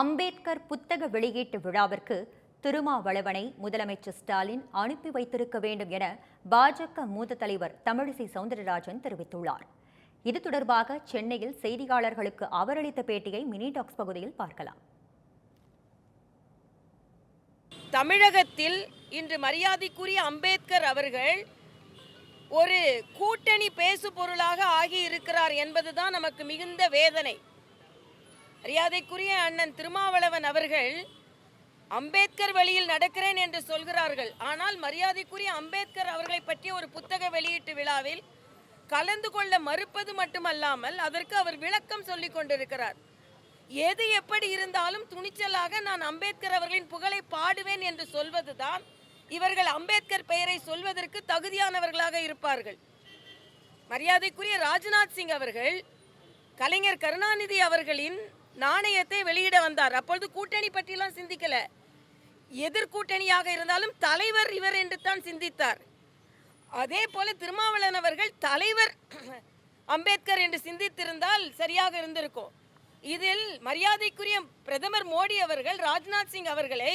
அம்பேத்கர் புத்தக வெளியீட்டு விழாவிற்கு திருமாவளவனை முதலமைச்சர் ஸ்டாலின் அனுப்பி வைத்திருக்க வேண்டும் என பாஜக மூத்த தலைவர் தமிழிசை சவுந்தரராஜன் தெரிவித்துள்ளார். இது தொடர்பாக சென்னையில் செய்தியாளர்களுக்கு அவர் அளித்த பேட்டியை மினி டாக்ஸ் பகுதியில் பார்க்கலாம். தமிழகத்தில் இன்று மரியாதைக்குரிய அம்பேத்கர் அவர்கள் ஒரு கூட்டணி பேசு பொருளாக ஆகி இருக்கிறார் என்பதுதான் நமக்கு மிகுந்த வேதனை. மரியாதைக்குரிய அண்ணன் திருமாவளவன் அவர்கள் அம்பேத்கர் வழியில் நடக்கிறேன் என்று சொல்கிறார்கள். ஆனால் மரியாதைக்குரிய அம்பேத்கர் அவர்களை பற்றிய ஒரு புத்தக வெளியீட்டு விழாவில் கலந்து கொள்ள மறுப்பது மட்டுமல்லாமல் அதற்கு அவர் விளக்கம் சொல்லி கொண்டிருக்கிறார். எது எப்படி இருந்தாலும் துணிச்சலாக நான் அம்பேத்கர் அவர்களின் புகழை பாடுவேன் என்று சொல்வதுதான் இவர்கள் அம்பேத்கர் பெயரை சொல்வதற்கு தகுதியானவர்களாக இருப்பார்கள். மரியாதைக்குரிய ராஜ்நாத் சிங் அவர்கள் கலைஞர் கருணாநிதி அவர்களின் நாணயத்தை வெளியிட வந்தார். அப்பொழுது கூட்டணி பற்றிலாம் சிந்திக்கல. எதிர்கூட்டணியாக இருந்தாலும் தலைவர் இவர் என்று தான் சிந்தித்தார். அதே போல திருமாவளவன் அவர்கள் தலைவர் அம்பேத்கர் என்று சிந்தித்திருந்தால் சரியாக இருந்திருக்கும். இதில் மரியாதைக்குரிய பிரதமர் மோடி அவர்கள் ராஜ்நாத் சிங் அவர்களை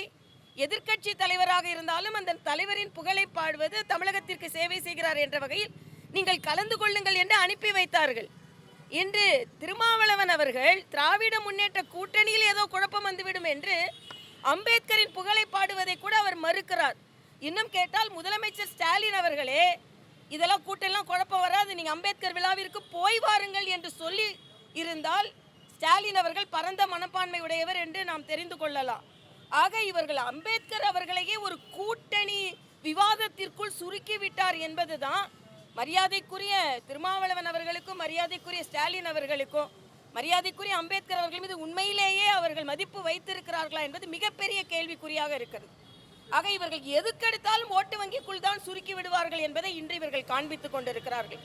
எதிர்க்கட்சி தலைவராக இருந்தாலும் அந்த தலைவரின் புகழை பாடுவது தமிழகத்திற்கு சேவை செய்கிறார் என்ற வகையில் நீங்கள் கலந்து கொள்ளுங்கள் என்று அனுப்பி வைத்தார்கள். இன்று திருமாவளவன் அவர்கள் திராவிட முன்னேற்ற கூட்டணியில் ஏதோ குழப்பம் வந்துவிடும் என்று அம்பேத்கரின் புகழை பாடுவதை கூட அவர் மறுக்கிறார். இன்னும் கேட்டால் முதலமைச்சர் ஸ்டாலின் அவர்களே இதெல்லாம் கூட்டெல்லாம் குழப்பம் வராது. நீங்கள் அம்பேத்கர் விழாவிற்கு போய் வாருங்கள் என்று சொல்லி இருந்தால் ஸ்டாலின் அவர்கள் பரந்த மனப்பான்மை உடையவர் என்று நாம் தெரிந்து கொள்ளலாம். ஆக இவர்கள் அம்பேத்கர் அவர்களையே ஒரு கூட்டணி விவாதத்திற்குள் சுருக்கிவிட்டார் என்பதுதான் மரியாதைக்குரிய திருமாவளவன் அவர்களுக்கும் மரியாதைக்குரிய ஸ்டாலின் அவர்களுக்கும் மரியாதைக்குரிய அம்பேத்கர் அவர்கள் மீது உண்மையிலேயே அவர்கள் மதிப்பு வைத்திருக்கிறார்களா என்பது மிகப்பெரிய கேள்விக்குறியாக இருக்கிறது. ஆக இவர்கள் எதுக்கெடுத்தாலும் ஓட்டு வங்கிக்குள் தான் சுருக்கி விடுவார்கள் என்பதை இன்று இவர்கள் காண்பித்துக் கொண்டிருக்கிறார்கள்.